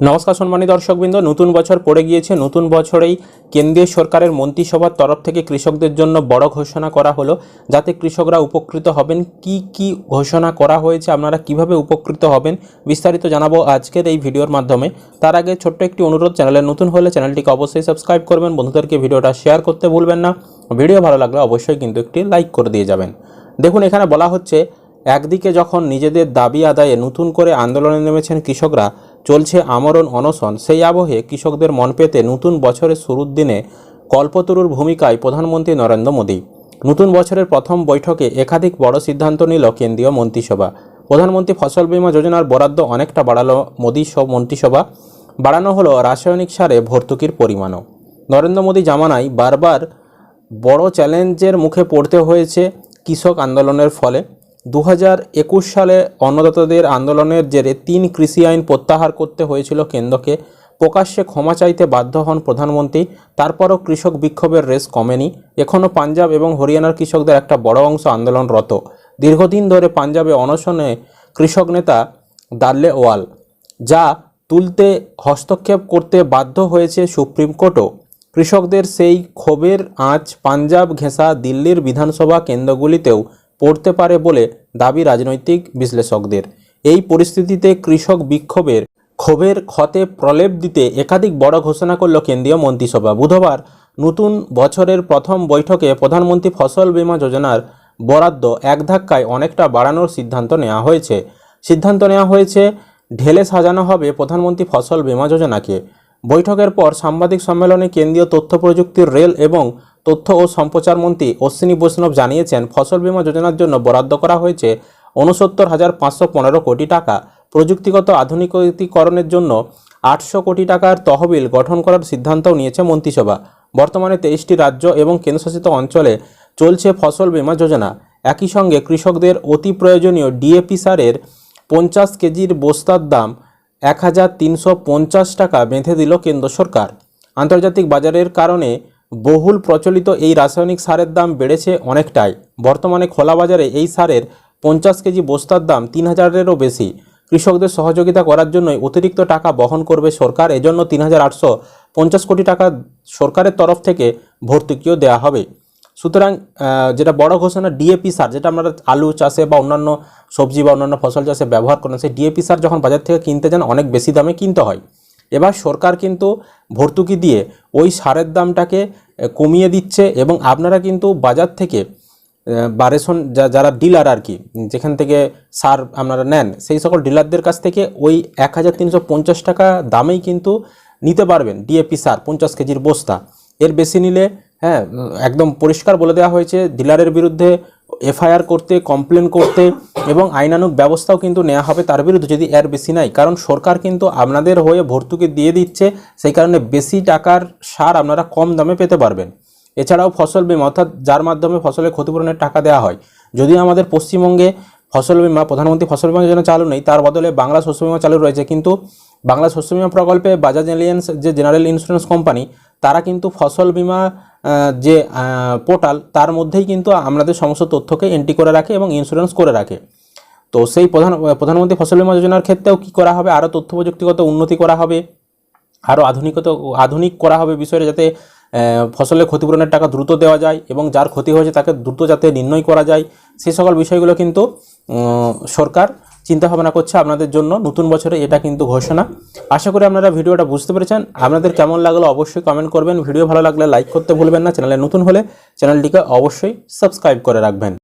নমস্কার সম্মানী দর্শকবৃন্দ, নতুন বছর পড়ে গিয়েছে, নতুন বছরেই কেন্দ্রীয় সরকারের মন্ত্রিসভার তরফ থেকে কৃষকদের জন্য বড় ঘোষণা করা হলো। যাতে কৃষকরা উপকৃত হবেন, কি কি ঘোষণা করা হয়েছে, আপনারা কীভাবে উপকৃত হবেন, বিস্তারিত জানাব আজকের এই ভিডিওর মাধ্যমে। তার আগে ছোট্ট একটি অনুরোধ, চ্যানেলে নতুন হলে চ্যানেলটিকে অবশ্যই সাবস্ক্রাইব করবেন, বন্ধুদেরকে ভিডিওটা শেয়ার করতে ভুলবেন না। ভিডিও ভালো লাগলে অবশ্যই কিন্তু একটি লাইক করে দিয়ে যাবেন। দেখুন, এখানে বলা হচ্ছে, একদিকে যখন নিজেদের দাবি আদায়ে নতুন করে আন্দোলনে নেমেছেন কৃষকরা চলছে আমরণ অনশন। সেই আবহে কৃষকদের মন পেতে নতুন বছরের শুরুর দিনে কল্পতরুর ভূমিকায় প্রধানমন্ত্রী নরেন্দ্র মোদী। নতুন বছরের প্রথম বৈঠকে একাধিক বড় সিদ্ধান্ত নিল কেন্দ্রীয় মন্ত্রিসভা। প্রধানমন্ত্রী ফসল বীমা যোজনার বরাদ্দ অনেকটা বাড়ালো মোদী সব মন্ত্রিসভা। বাড়ানো হলো রাসায়নিক সারে ভর্তুকির পরিমাণও। নরেন্দ্র মোদী জামানায় বারবার বড় চ্যালেঞ্জের মুখে পড়তে হয়েছে কৃষক আন্দোলনের ফলে। দু সালে অন্নদাতাদের আন্দোলনের জেরে তিন কৃষি আইন প্রত্যাহার করতে হয়েছিল কেন্দ্রকে। প্রকাশ্যে ক্ষমা চাইতে বাধ্য হন প্রধানমন্ত্রী, তারপরও কৃষক বিক্ষোভের রেস কমেনি। এখনও পাঞ্জাব এবং হরিয়ানার কৃষকদের একটা বড় অংশ আন্দোলনরত। দীর্ঘদিন ধরে পাঞ্জাবে অনশনে কৃষক নেতা দাল্লে ওয়াল, যা তুলতে হস্তক্ষেপ করতে বাধ্য হয়েছে সুপ্রিম কোর্টও। কৃষকদের সেই ক্ষোভের আঁচ পাঞ্জাব ঘেঁষা দিল্লির বিধানসভা কেন্দ্রগুলিতেও পড়তে পারে বলে দাবি রাজনৈতিক বিশ্লেষকদের। এই পরিস্থিতিতে কৃষক বিক্ষোভের ক্ষোভের ক্ষতে প্রলেপ দিতে একাধিক বড় ঘোষণা করল কেন্দ্রীয় মন্ত্রিসভা। বুধবার নতুন বছরের প্রথম বৈঠকে প্রধানমন্ত্রী ফসল বীমা যোজনার বরাদ্দ এক ধাক্কায় অনেকটা বাড়ানোর সিদ্ধান্ত নেওয়া হয়েছে। সিদ্ধান্ত নেওয়া হয়েছে, ঢেলে সাজানো হবে প্রধানমন্ত্রী ফসল বীমা যোজনাকে। বৈঠকের পর সাংবাদিক সম্মেলনে কেন্দ্রীয় তথ্য প্রযুক্তির রেল এবং তথ্য ও সম্প্রচার মন্ত্রী অশ্বিনী বৈষ্ণব জানিয়েছেন, ফসল বীমা যোজনার জন্য বরাদ্দ করা হয়েছে উনসত্তর হাজার পাঁচশো পনেরো কোটি টাকা। প্রযুক্তিগত আধুনিকীকরণের জন্য আটশো কোটি টাকার তহবিল গঠন করার সিদ্ধান্তও নিয়েছে মন্ত্রিসভা। বর্তমানে তেইশটি রাজ্য এবং কেন্দ্রশাসিত অঞ্চলে চলছে ফসল বীমা যোজনা। একই সঙ্গে কৃষকদের অতি প্রয়োজনীয় ডিএপি সারের পঞ্চাশ কেজির বস্তার দাম এক হাজার তিনশো পঞ্চাশ টাকা বেঁধে দিল কেন্দ্র সরকার। আন্তর্জাতিক বাজারের কারণে বহুল প্রচলিত এই রাসায়নিক সারের দাম বেড়েছে অনেকটাই। বর্তমানে খোলা বাজারে এই সারের পঞ্চাশ কেজি বস্তার দাম তিন হাজারেরও বেশি। কৃষকদের সহযোগিতা করার জন্যই অতিরিক্ত টাকা বহন করবে সরকার, এজন্য তিন হাজার আটশো পঞ্চাশ কোটি টাকা সরকারের তরফ থেকে ভর্তুকিও দেওয়া হবে। সুতরাং যেটা বড় ঘোষণা ডিএপি সার, যেটা আমরা আলু চাষে বা অন্যান্য সবজি বা অন্যান্য ফসল চাষে ব্যবহার করেন সেই ডিএপি সার যখন বাজার থেকে কিনতে যান, অনেক বেশি দামে কিনতে হয়। এবার সরকার কিন্তু ভর্তুকি দিয়ে ওই সারের দামটাকে কমিয়ে দিচ্ছে এবং আপনারা কিন্তু বাজার থেকে আহ, বা রেশন যা- যারা ডিলার আর কি যেখান থেকে সার আপনারা নেন সেই সকল ডিলারদের কাছ থেকে ওই এক হাজার তিনশো পঞ্চাশ টাকা দামেই কিন্তু নিতে পারবেন ডিএপি সার পঞ্চাশ কেজির বস্তা। এর বেশি নিলে হ্যাঁ একদম পরিষ্কার বলে দেওয়া হয়েছে ডিলারের বিরুদ্ধে এফআইআর করতে কমপ্লেন করতে এবং আইনানুগ ব্যবস্থাও কিন্তু নেওয়া হবে তার বিরুদ্ধে যদি এর বেশি নাই। কারণ সরকার কিন্তু আপনাদের হয়ে ভর্তুকি দিয়ে দিচ্ছে, সেই কারণে বেশি টাকার সার আপনারা কম দামে পেতে পারবেন। এছাড়াও ফসল বীমা, অর্থাৎ যার মাধ্যমে ফসলের ক্ষতিপূরণের টাকা দেওয়া হয়। যদিও আমাদের পশ্চিমবঙ্গে ফসল বীমা, প্রধানমন্ত্রী ফসল বীমা যোজনা চালু নেই, তার বদলে বাংলা শস্য বীমা চালু রয়েছে। কিন্তু বাংলা শস্য বীমা প্রকল্পে বাজাজ এলিয়েন্স যে জেনারেল ইন্স্যুরেন্স কোম্পানি তারা কিন্তু ফসল বীমা যে পোর্টাল তার মধ্যেই কিন্তু আমাদের সমস্ত তথ্যকে এন্ট্রি করে রাখে এবং ইন্স্যুরেন্স করে রাখে। তো সেই প্রধান, প্রধানমন্ত্রী ফসল বীমা যোজনার ক্ষেত্রেও কী করা হবে? আরও তথ্য প্রযুক্তিগত উন্নতি করা হবে? আরও আধুনিকত, আধুনিক করা হবে বিষয়টা যাতে ফসলের ক্ষতিপূরণের টাকা দ্রুত দেওয়া যায় এবং যার ক্ষতি হয়েছে তাকে দ্রুত যাতে নির্ণয় করা যায়। সেই সকল বিষয়গুলো কিন্তু সরকার চিন্তা ভাবনা করছে আপনাদের জন্য নতুন বছরে এটা কিন্তু ঘোষণা। আশা করি আপনারা ভিডিওটা বুঝতে পেরেছেন। আপনাদের কেমন লাগল অবশ্যই কমেন্ট করবেন। ভিডিও ভালো লাগলে লাইক করতে ভুলবেন না। চ্যানেলে নতুন হলে চ্যানেলটিকে অবশ্যই সাবস্ক্রাইব করে রাখবেন।